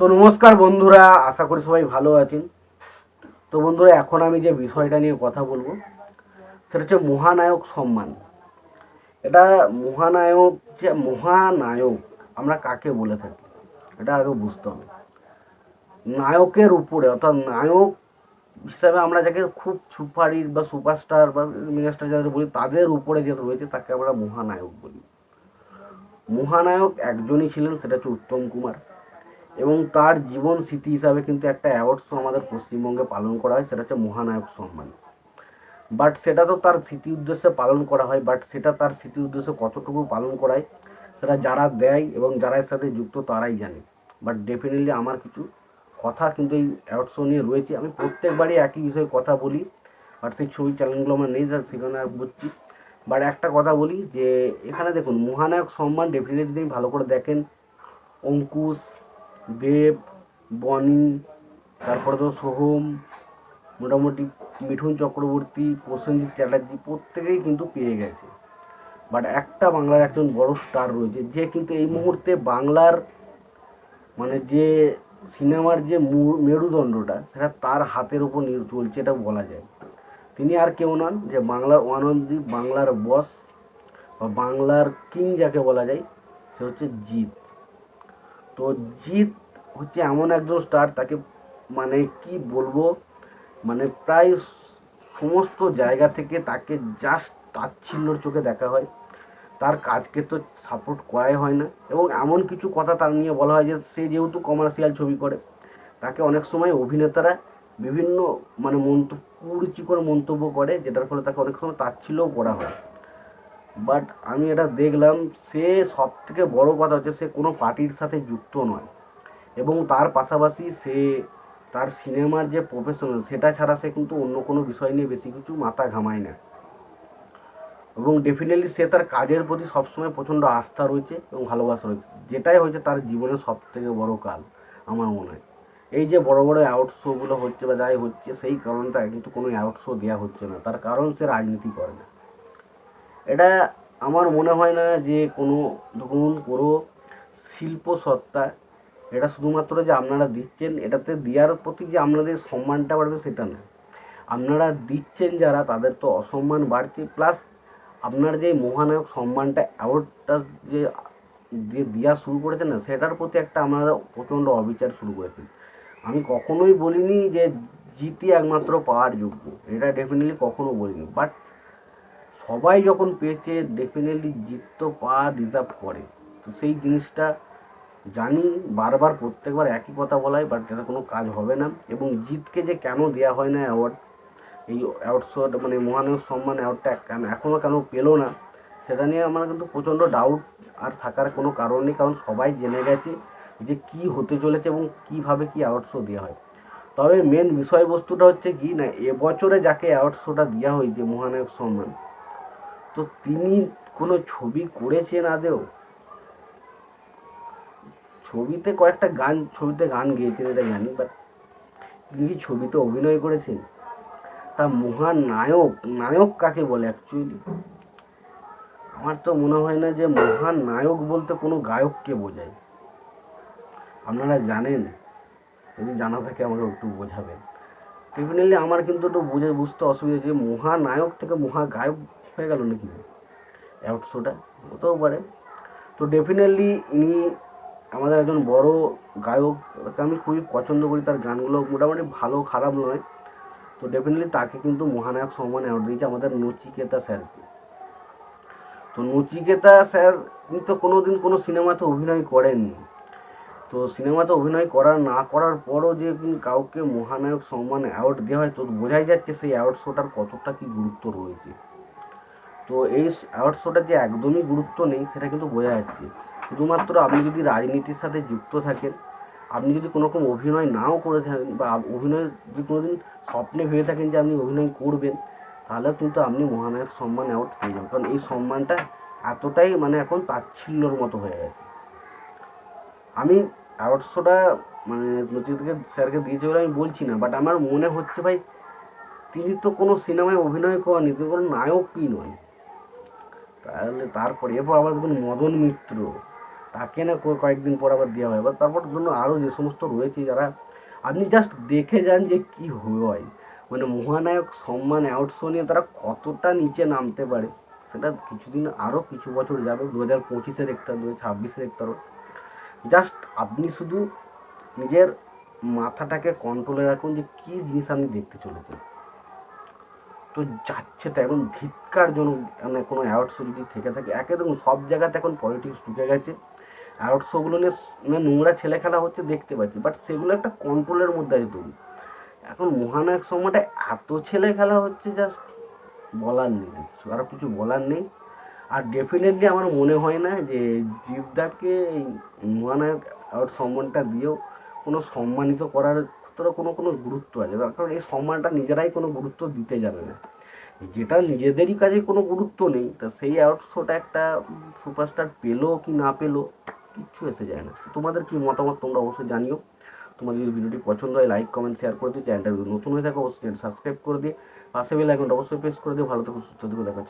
তো নমস্কার বন্ধুরা, আশা করি সবাই ভালো আছেন। তো বন্ধুরা, এখন আমি যে বিষয়টা নিয়ে কথা বলব, সেটা হচ্ছে মহানায়ক সম্মান। এটা মহানায়ক, যে মহানায়ক, আমরা কাকে বলে থাকি? এটা আগে বুঝতে হবে। নায়কের উপরে, অর্থাৎ নায়ক হিসাবে আমরা যাকে খুব সুপারহিট বা সুপারস্টার বা মেগাস্টার যাদের বলি, তাদের উপরে যে রয়েছে, তাকে আমরা মহানায়ক বলি। মহানায়ক একজনই ছিলেন, সেটা হচ্ছে উত্তম কুমার। এবং তার জীবন স্মৃতি হিসাবে কিন্তু একটা অ্যাওয়ার্ডস আমাদের পশ্চিমবঙ্গে পালন করা হয়, সেটা হচ্ছে মহানায়ক সম্মান। বাট সেটা তো তার স্মৃতি উদ্দেশ্যে পালন করা হয় বাট সেটা তার স্মৃতি উদ্দেশ্যে কতটুকু পালন করায়, সেটা যারা দেয় এবং যারা এর সাথে যুক্ত তারাই জানে। বাট ডেফিনেটলি আমার কিছু কথা কিন্তু এই অ্যাওয়ার্ড শো নিয়ে রয়েছে। আমি প্রত্যেকবারই একই বিষয়ে কথা বলি বাট সেই ছবি চ্যানেলগুলো আমার নেই স্যার সেখানে বলছি বাট একটা কথা বলি যে, এখানে দেখুন, মহানায়ক সম্মান ডেফিনেটলি যদি ভালো করে দেখেন, অঙ্কুশ দেব, বনি, তারপরে তো সোহম, মোটামুটি মিঠুন চক্রবর্তী, প্রসেনজিৎ চ্যাটার্জি প্রত্যেকেই কিন্তু পেয়ে গেছে। বাট একটা বাংলার একজন বড় স্টার রয়েছে, যে কিন্তু এই মুহূর্তে বাংলার মানে যে সিনেমার যে মেরুদণ্ডটা, সেটা তার হাতের উপর চলছে এটা বলা যায়। তিনি আর কেউ নন যে বাংলার ওয়ানন্দী বাংলার বস বা বাংলার কিং যাকে বলা যায়, সে হচ্ছে জিৎ। তো জিৎ হচ্ছে এমন একজন স্টার তাকে মানে কি বলব মানে প্রায় সমস্ত জায়গা থেকে তাকে জাস্ট তাচ্ছিল্যর চোখে দেখা হয়। তার কাজকে তো সাপোর্ট করাই হয় না। এবং এমন কিছু কথা তার নিয়ে বলা হয় যে, সে যেহেতু কমার্শিয়াল ছবি করে, তাকে অনেক সময় অভিনেতারা বিভিন্ন মানে মন্তব্য, কুরুচিকর মন্তব্য করে, যেটার ফলে তাকে অনেক সময় তাচ্ছিল্যও করা হয়। বাট আমি এটা দেখলাম, সে সব থেকে বড় কথা হচ্ছে সে কোনো পার্টির সাথে যুক্ত নয়। এবং তার পাশাপাশি সে তার সিনেমার যে প্রফেশনাল সেটা ছাড়া সে কিন্তু অন্য কোনো বিষয় নিয়ে বেশি কিছু মাথা ঘামায় না। এবং ডেফিনেটলি সে তার কাজের প্রতি সবসময় প্রচণ্ড আস্থা রয়েছে এবং ভালোবাসা রয়েছে। যেটাই হয়েছে তার জীবনের সব থেকে বড় কাল, আমার মনে হয়। এই যে বড় বড় অ্যাওয়ার্ড শোগুলো হচ্ছে বা যাই হচ্ছে, সেই কারণটা কিন্তু কোনো অ্যাওয়ার্ড শো দেওয়া হচ্ছে না। তার কারণ সে রাজনীতি করে না। এটা আমার মনে হয় না যে কোনো ধরুন কোনো শিল্প সত্তা, এটা শুধুমাত্র যে আপনারা দিচ্ছেন, এটাতে দেওয়ার প্রতি যে আপনাদের সম্মানটা বাড়বে সেটা না। আপনারা দিচ্ছেন যারা, তাদের তো অসম্মান বাড়ছে, প্লাস আপনার যে মহানায়ক সম্মানটা, অ্যাওয়ার্ডটা যে যে দেওয়া শুরু করেছেন না, সেটার প্রতি একটা আপনারা প্রচণ্ড অবিচার শুরু করেছেন। আমি কখনোই বলিনি যে জিতি একমাত্র পাওয়ার যোগ্য, এটা ডেফিনেটলি কখনো বলিনি বাট সবাই যখন পেয়েছে ডেফিনেটলি জিত তো পাওয়া ডিজার্ভ করে তো সেই জিনিসটা জানি, বারবার প্রত্যেকবার একই কথা বলা হয় বাট এটা কোনো কাজ হবে না। এবং জিতকে যে কেন দেওয়া হয় না অ্যাওয়ার্ড এই অ্যাওয়ার্ড শোটা মানে মহানায়ক সম্মান অ্যাওয়ার্ডটা কেন এখনও কেন পেল না, সেটা নিয়ে আমার কিন্তু প্রচণ্ড ডাউট আর থাকার কোনো কারণ নেই, কারণ সবাই জেনে গেছে যে কি হতে চলেছে এবং কীভাবে কি অ্যাওয়ার্ড শো দেওয়া হয়। তবে মেন বিষয়বস্তুটা হচ্ছে কি, না, এবছরে যাকে অ্যাওয়ার্ড শোটা দেওয়া হয়েছে মহানায়ক সম্মান তো তিনি কোনো ছবি করেছেন আদেও ছবিতে কয়েকটা গান, ছবিতে গান গেয়েছেন এটা জানি বাট তিনি কি ছবিতে অভিনয় করেছেন? তা মহান নায়ক নায়ক কাকে বলে অ্যাকচুয়ালি আমার তো মনে হয় না যে মহান নায়ক বলতে কোনো গায়ককে বোঝায়। আপনারা জানেন, যদি জানা থাকে আমাকে একটু বোঝাবেন। ডেফিনেটলি আমার কিন্তু একটু বুঝে, বুঝতে অসুবিধা যে মহানায়ক থেকে মহাগায়ক হয়ে গেল নাকি? অ্যাওয়ার্ড শোটা? হতেও পারে। তো ডেফিনেটলি ইনি আমাদের একজন বড় গায়ক, ওকে আমি খুবই পছন্দ করি। তার গানগুলো মোটামুটি ভালো, খারাপ নয়। তো ডেফিনেটলি তাকে কিন্তু মহানায়ক সম্মান অ্যাওয়ার্ড দিয়েছে আমাদের নচিকেতা স্যারকে তো নচিকেতা স্যার উনি তো কোনো দিন কোনো সিনেমাতে অভিনয় করেননি। তো সিনেমাতে অভিনয় করার না করার পরও যে কাউকে মহানায়ক সম্মান অ্যাওয়ার্ড দেওয়া হয়, তো বোঝাই যাচ্ছে সেই অ্যাওয়ার্ড শোটার কতটা কি গুরুত্ব রয়েছে। তো এই অ্যাওয়ার্ড শোটার যে একদমই গুরুত্ব নেই, সেটা কিন্তু বোঝা যাচ্ছে। শুধুমাত্র আপনি যদি রাজনীতির সাথে যুক্ত থাকেন, আপনি যদি কোনো রকম অভিনয় নাও করে থাকেন বা অভিনয় যদি কোনোদিন স্বপ্নে ভেবে থাকেন যে আপনি অভিনয় করবেন তাহলে কিন্তু আপনি মহানায়ক সম্মান অ্যাওয়ার্ড পেয়ে যাবেন। কারণ এই সম্মানটা এতটাই মানে এখন তাচ্ছিল্যর মতো হয়ে গেছে। আমি অ্যাওয়ার্ড শোটা মানে নচিকেতকে স্যারকে দিয়েছে বলে আমি বলছি না বাট আমার মনে হচ্ছে ভাই, তিনি তো কোনো সিনেমায় অভিনয় করেনি তিনি কোনো নায়কই নয় তাহলে তারপরে, এরপর আবার দেখুন মদন মিত্র, তাকে না কয়েকদিন পর আবার দেওয়া হয়। এবার তারপর জন্য আরও যে সমস্ত রয়েছে যারা, আপনি জাস্ট দেখে যান যে কি হয়। মানে মহানায়ক সম্মান অ্যাওয়ার্ড শো নিয়ে তারা কতটা নিচে নামতে পারে, সেটা কিছুদিন আরও কিছু বছর যাবে দু হাজার পঁচিশে দেখতে হবে দু হাজার ছাব্বিশে দেখতে হবে জাস্ট আপনি শুধু নিজের মাথাটাকে কন্ট্রোলে রাখুন যে কী জিনিস আপনি দেখতে চলেছেন। তো যাচ্ছে তো এখন ধিক্কারজনক মানে কোনো অ্যাওয়ার্ড শো যদি থেকে থাকে, একে দেখুন, সব জায়গাতে এখন পলিটিক্স ঢুকে গেছে। অ্যাওয়ার্ড শোগুলো নিয়ে মানে নোংরা ছেলে খেলা হচ্ছে দেখতে পাচ্ছি বাট সেগুলো একটা কন্ট্রোলের মধ্যে আছে তৈরি এখন মহানায়ক সময়টা এত ছেলে খেলা হচ্ছে জাস্ট বলার নেই, কিছু আর কিছু বলার নেই। আর ডেফিনেটলি আমার মনে হয় না যে জীবদাকে মহানায়ক অ্যাওয়ার্ড সম্মানটা দিয়েও কোনো সম্মানিত করার তোরা কোনো কোনো গুরুত্ব আছে, তার কারণ এই সম্মানটা নিজেরাই কোনো গুরুত্ব দিতে যাবে না। যেটা নিজেদেরই কাজে কোনো গুরুত্ব নেই, তা সেই অ্যাওয়ার্ড শোটা একটা সুপারস্টার পেল কি না পেল, কিচ্ছু এসে যায় না। তোমাদের কি মতামত তোমরা অবশ্যই জানিও। তোমাদের যদি ভিডিওটি পছন্দ হয় লাইক কমেন্ট শেয়ার করে দিও। চ্যানেলটা নতুন হয়ে থাকে, অবশ্যই সাবস্ক্রাইব করে দিয়ে পাশে বেল আইকনটা অবশ্যই প্রেস করে দিও। ভালো থেকো, সুস্থ থেকো দেখা